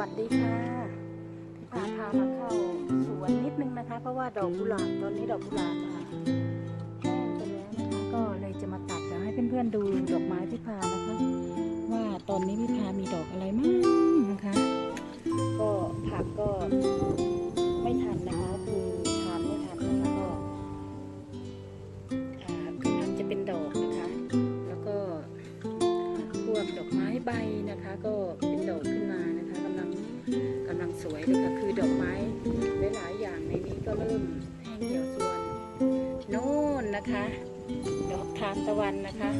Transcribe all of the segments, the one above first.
วัสดีค่ะพี่พาพามาเข้าสวนนิดนึงนะคะ เพราะว่าดอกกุหลาบตอนนี้ดอกกุหลาบค่ะแห้งไปแล้วนะคะก็เลยจะมาตัดแล้วให้เพื่อนๆดูดอกไม้พี่พานะคะ ว่าตอนนี้พี่พามีดอกอะไรมั่งนะคะ ก็ผักก็ไม่ทันนะคะคือทานไม่ทันนะคะก็อ่ากำลังจะเป็นดอกนะคะ แล้วก็พวกดอกไม้ใบนะคะ ก็เป็นดอกขึ้นมา สวยเลยค่ะคือดอกไม้หลายๆอย่างในนี้ก็เริ่มแห้งเหี่ยวส่วนโน่นนะคะ ดอกทานตะวันนะคะ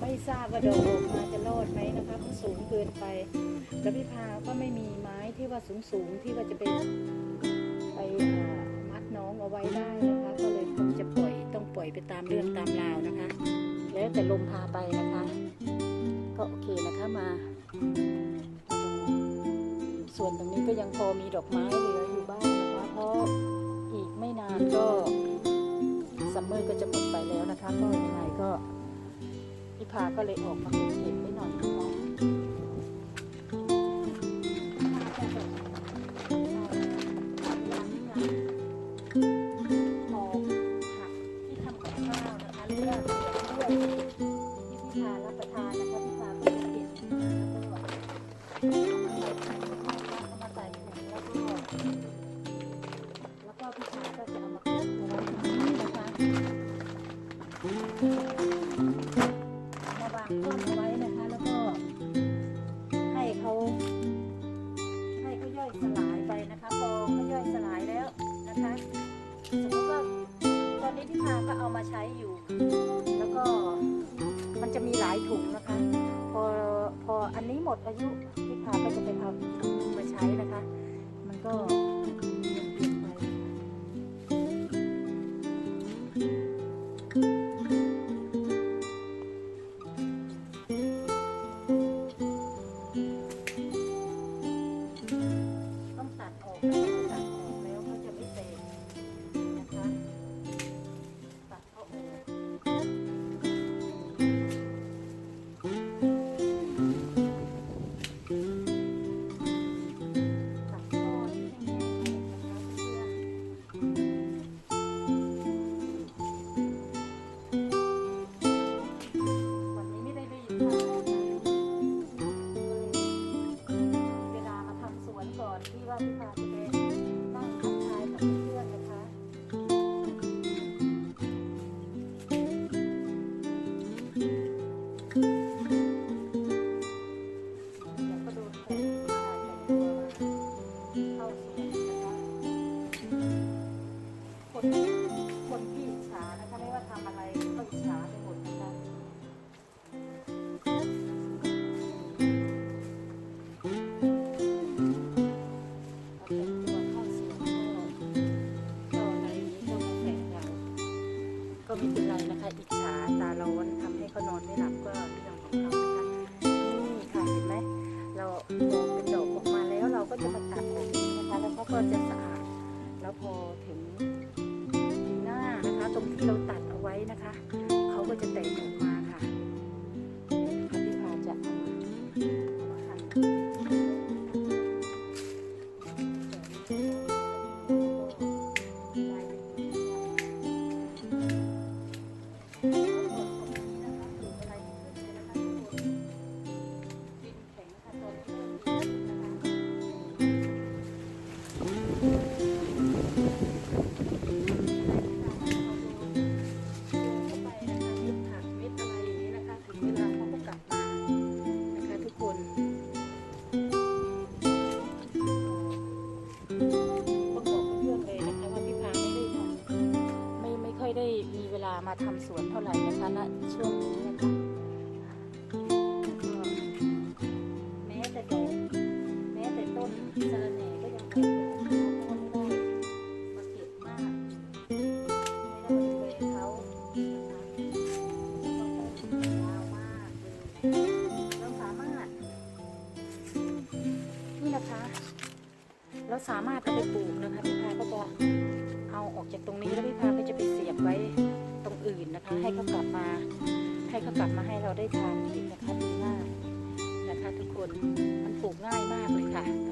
ไม่ทราบว่าดอกออกมาจะรอดไหมนะคะเพราะสูงเกินไปแล้วพี่พาก็ไม่มีไม้ที่ว่าสูงๆที่ว่าจะไปไปมัดน้องเอาไว้ได้นะคะ ก็เลยคงจะปล่อยต้องปล่อยไปตามเรื่องตามราวนะคะ แล้วแต่ลมพาไปนะคะ ก็โอเคนะคะมา ส่วนตรงนี้ก็ยังพอมีดอกไม้เหลืออยู่บ้างนะคะเพราะอีกไม่นานก็ซัมเมอร์ก็จะหมดไปแล้วนะคะก็ยังไงก็พี่พาก็เลยออกมาเก็บไว้หน่อยนะคะ ต้องตัดออก็สามารถเอาไปปลูกนะคะพี่พาก็จะเอาออกจากตรงนี้แล้วพี่พาก็จะไปเสียบไว้ตรงอื่นนะคะ ให้เขากลับมา ให้เขากลับมาให้เราได้ทานอีกนะคะดีมากนะคะ ทุกคนมันปลูกง่ายมากเลยค่ะ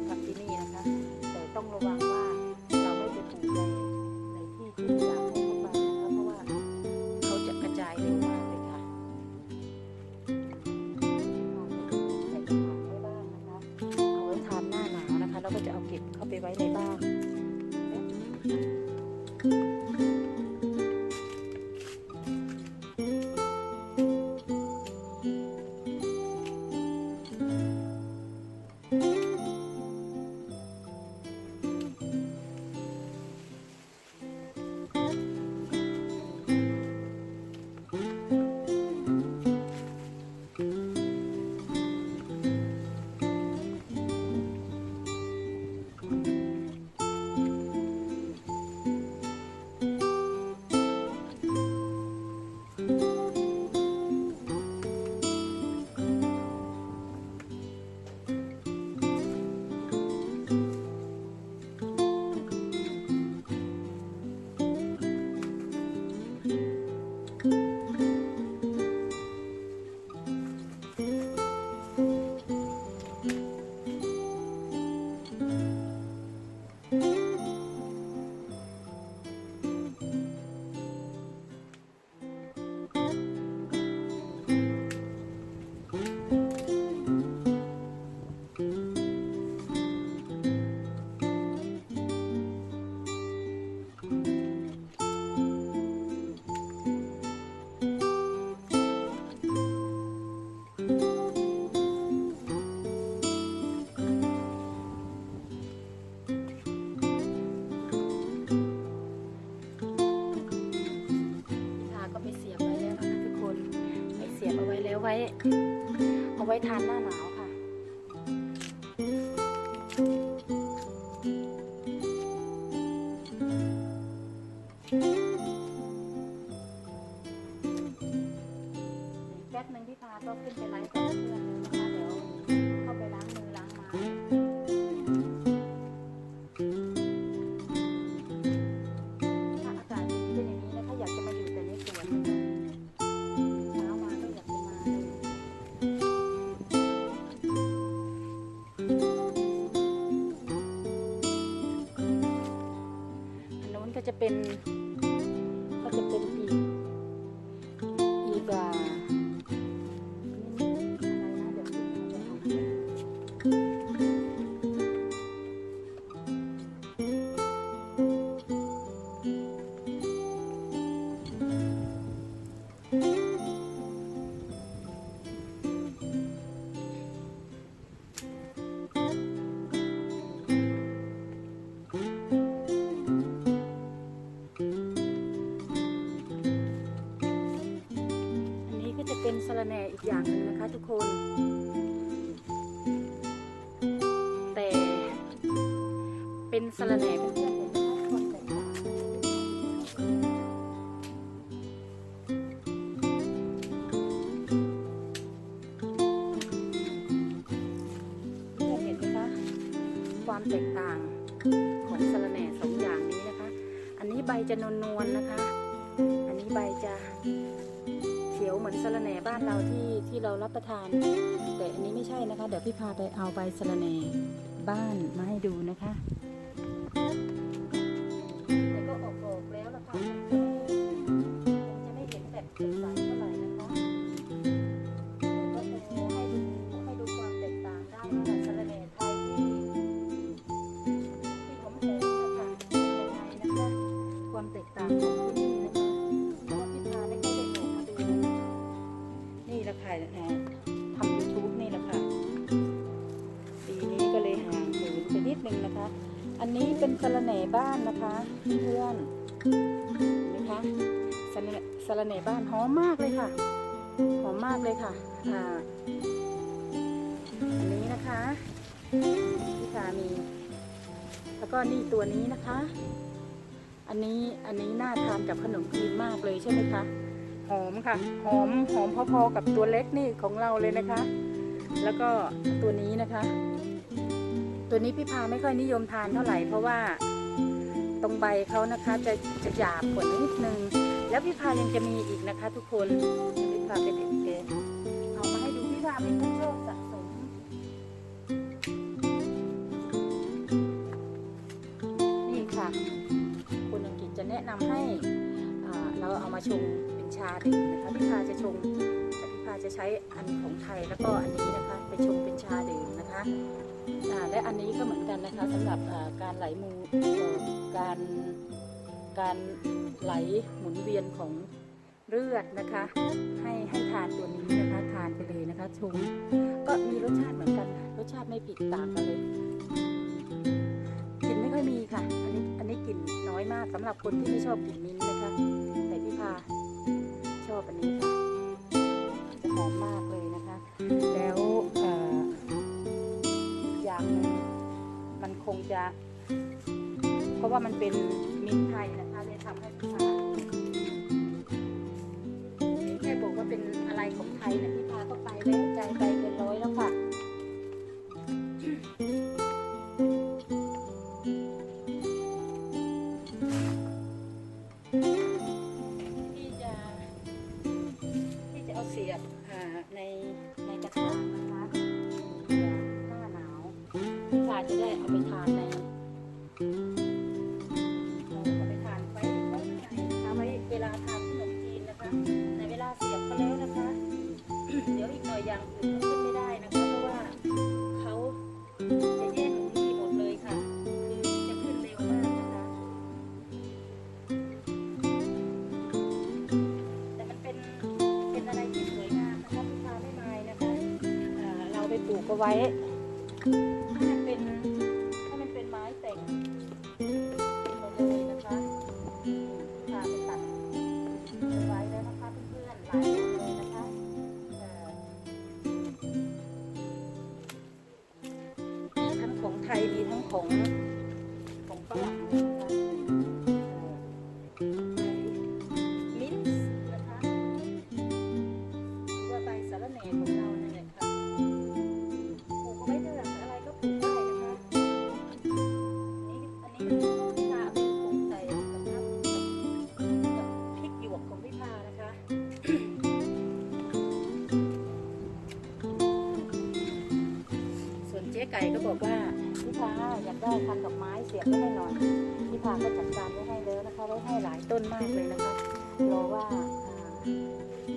ไว้ เอาไว้ทานหน้าหนาว เป็น อย่างหนึ่งนะคะทุกคน แต่เป็นสระแหน่ของ ที่ที่เรารับประทาน แต่อันนี้ไม่ใช่นะคะ เดี๋ยวพี่พาไปเอาใบสะระแหน่บ้านมาให้ดูนะคะแต่ก็ออกออกแล้วนะคะจะไม่เห็นแบบสดใส สละเน่บ้านนะคะเพื่อนเห็นไหมคะสละสละเน่บ้านหอมมากเลยค่ะ หอมมากเลยค่ะอ่าอันนี้นะคะที่สามีแล้วก็นี่ตัวนี้นะคะ อันนี้อันนี้น่าทานกับขนมครีมมากเลยใช่ไหมคะหอมค่ะ หอมหอมพอๆกับตัวเล็กนี่ของเราเลยนะคะ แล้วก็ตัวนี้นะคะ ตัวนี้พี่พาไม่ค่อยนิยมทานเท่าไหร่เพราะว่าตรงใบเขานะคะจะจะหยาบกว่านิดนึง แล้วพี่พายังจะมีอีกนะคะ ทุกคนพี่พาเป็นอีกเเอามาให้ดูพี่พาเป็นผู้โชคสะสมนี่ค่ะคุณอังกฤษจะแนะนำให้เราเอามาชงเป็นชาดื่มนะคะพี่พาจะชงแต่พี่พาจะใช้อันของไทยแล้วก็อันนี้นะคะไปชงเป็นชาดื่มนะคะ และอันนี้ก็เหมือนกันนะคะสำหรับการไหลมูการการไหลหมุนเวียนของเลือดนะคะ ให้ให้ทานตัวนี้นะคะทานไปเลยนะคะชงก็มีรสชาติเหมือนกันรสชาติไม่ผิดต่างกันเลยกลิ่นไม่ค่อยมีค่ะ อันนี้อันนี้กลิ่นน้อยมากสำหรับคนที่ไม่ชอบกลิ่นมิ้นนะคะ แต่พี่พาชอบอันนี้ค่ะจะหอมมาก คงจะ เพราะว่ามันเป็นมิ้นไทยนะ ว้ให้มันเป็นให้มันเป็นไม้แต่งหมดเลยนะคะพิพาไปตัดไว้แล้วนะคะเพื่อนๆหลายต้นเลยนะคะเอ่อมีทั้งของไทยมีทั้งของของ ก่ก็บอกว่าพี่พาอยากได้พันดอกไม้เสียบไว้ให้หน่อยพี่พาก็จัดการไว้ให้แล้วนะคะไว้ให้หลายต้นมากเลยนะคะรอว่าอ่า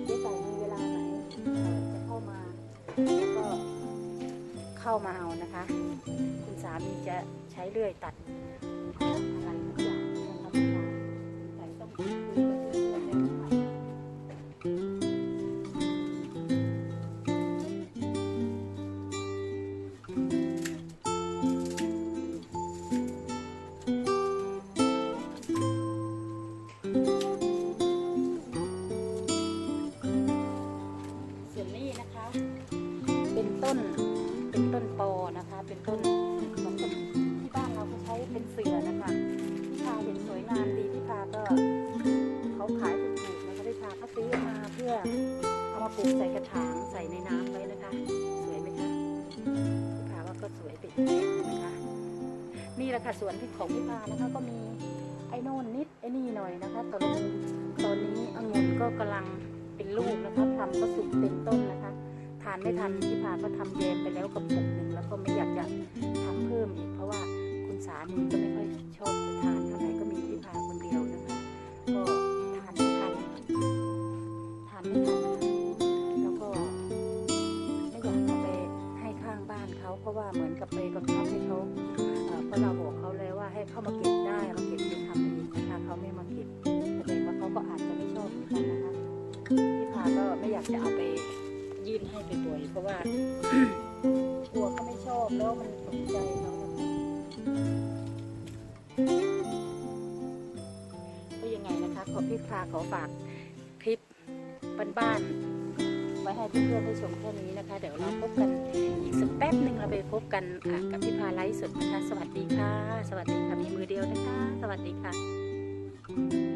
เจ๊ไก่มีเวลาไหนจะเข้ามาแล้วก็เข้ามาเอานะคะ คุณสามีจะใช้เลื่อยตัด ลูกใส่กระถางใส่ในน้ำไว้นะคะ สวยไหมคะพี่พาว่าก็สวยติดแบบนะคะ นี่แหละค่ะสวนที่ของพี่พานะคะ ก็มีไอ้โน่นนิดไอ้นี่หน่อยนะคะตอนนี้ตอนนี้องุ่นก็กำลังเป็นลูกนะคะทำก็สุกเต็มต้นนะคะ ทานไม่ทันพี่พาก็ทำแยมไปแล้วกับปุกหนึ่งแล้วก็ไม่อยากจะทำเพิ่มอีกเพราะว่าคุณสามีก็ไม่ค่อยชอบจะทานเท่าไหร่ เหมือนกับไปบังคับให้เขาเพราะเราบอกเขาแล้วว่าให้เข้ามาเก็บได้มาเก็บไปทำเองนะคะเขาไม่มาเก็บแสดงว่าเขาก็อาจจะไม่ชอบเหมือนกันนะคะพี่พาก็ไม่อยากจะเอาไปยื่นให้ไปบ่อยเพราะว่ากลัวเขาไม่ชอบแล้วมันตกใจเขานะคะก็ยังไงนะคะขอพี่พาขอฝากคลิปบ้านๆ ว้ให้เพื่อนๆได้ชมแค่นี้นะคะ เดี๋ยวเราพบกันอีกสักแป๊บหนึ่งเราไปพบกันอะกับพี่พาไลฟ์สดนะคะ สวัสดีค่ะ สวัสดีค่ะมีมือเดียวนะคะ สวัสดีค่ะ